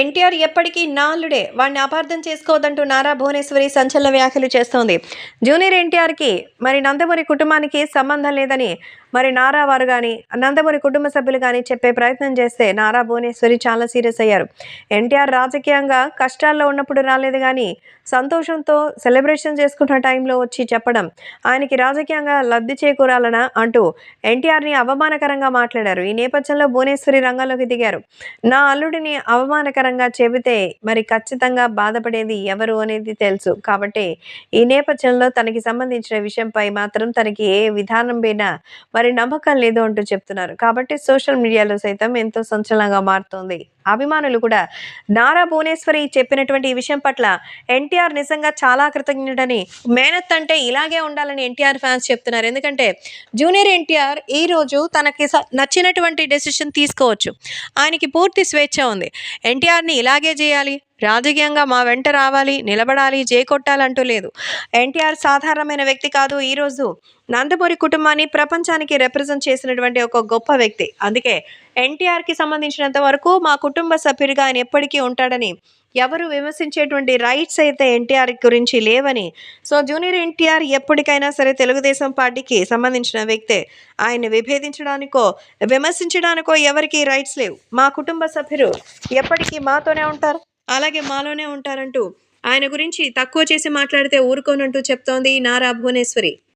ఎన్టీఆర్ ఎప్పటికీ నాలుడే. వాడిని అపార్థం చేసుకోవద్దంటూ నారా భువనేశ్వరి సంచలన వ్యాఖ్యలు చేస్తోంది. జూనియర్ ఎన్టీఆర్కి మరి నందమూరి కుటుంబానికి సంబంధం లేదని మరి నారా వారు కానీ నందమూరి కుటుంబ సభ్యులు కానీ చెప్పే ప్రయత్నం చేస్తే నారా భువనేశ్వరి చాలా సీరియస్ అయ్యారు. ఎన్టీఆర్ రాజకీయంగా కష్టాల్లో ఉన్నప్పుడు రాలేదు కానీ సంతోషంతో సెలబ్రేషన్ చేసుకున్న టైంలో వచ్చి చెప్పడం ఆయనకి రాజకీయంగా లబ్ధి చేకూరాలనా అంటూ ఎన్టీఆర్ని అవమానకరంగా మాట్లాడారు. ఈ నేపథ్యంలో భువనేశ్వరి రంగంలోకి దిగారు. నా అల్లుడిని అవమానకర అవమానకరంగా చెబితే మరి ఖచ్చితంగా బాధపడేది ఎవరు అనేది తెలుసు. కాబట్టి ఈ నేపథ్యంలో తనకి సంబంధించిన విషయంపై మాత్రం తనకి ఏ విధానం పైన మరి నమ్మకం లేదు అంటూ చెప్తున్నారు. కాబట్టి సోషల్ మీడియాలో సైతం ఎంతో సంచలనంగా మారుతోంది. అభిమానులు కూడా. నారా భువనేశ్వరి చెప్పినటువంటి ఈ విషయం పట్ల ఎన్టీఆర్ నిజంగా చాలా కృతజ్ఞుడని మేనత్ అంటే ఇలాగే ఉండాలని ఎన్టీఆర్ ఫ్యాన్స్ చెప్తున్నారు. ఎందుకంటే జూనియర్ ఎన్టీఆర్ ఈ రోజు తనకి స- నచ్చినటువంటి డెసిషన్ తీసుకోవచ్చు. ఆయనకి పూర్తి స్వేచ్ఛ ఉంది. ఎన్టీఆర్ని ఇలాగే చేయాలి రాజకీయంగా మా వెంట రావాలి నిలబడాలి చేకొట్టాలంటూ లేదు. ఎన్టీఆర్ సాధారణమైన వ్యక్తి కాదు. ఈరోజు నందమూరి కుటుంబాన్ని ప్రపంచానికి రిప్రజెంట్ చేసినటువంటి ఒక గొప్ప వ్యక్తి. అందుకే ఎన్టీఆర్కి సంబంధించినంత వరకు మా కుటుంబ సభ్యుడిగా ఆయన ఎప్పటికీ ఉంటాడని ఎవరు విమర్శించేటువంటి రైట్స్ అయితే ఎన్టీఆర్ గురించి లేవని సో జూనియర్ ఎన్టీఆర్ ఎప్పటికైనా సరే తెలుగుదేశం పార్టీకి సంబంధించిన వ్యక్తే. ఆయన్ని విభేదించడానికో విమర్శించడానికో ఎవరికి రైట్స్ లేవు. మా కుటుంబ సభ్యులు ఎప్పటికీ మాతోనే ఉంటారు. అలాగే మాలోనే ఉంటారంటూ ఆయన గురించి తక్కువ చేసి మాట్లాడితే ఊరుకోనంటూ చెప్తోంది నారా భువనేశ్వరి.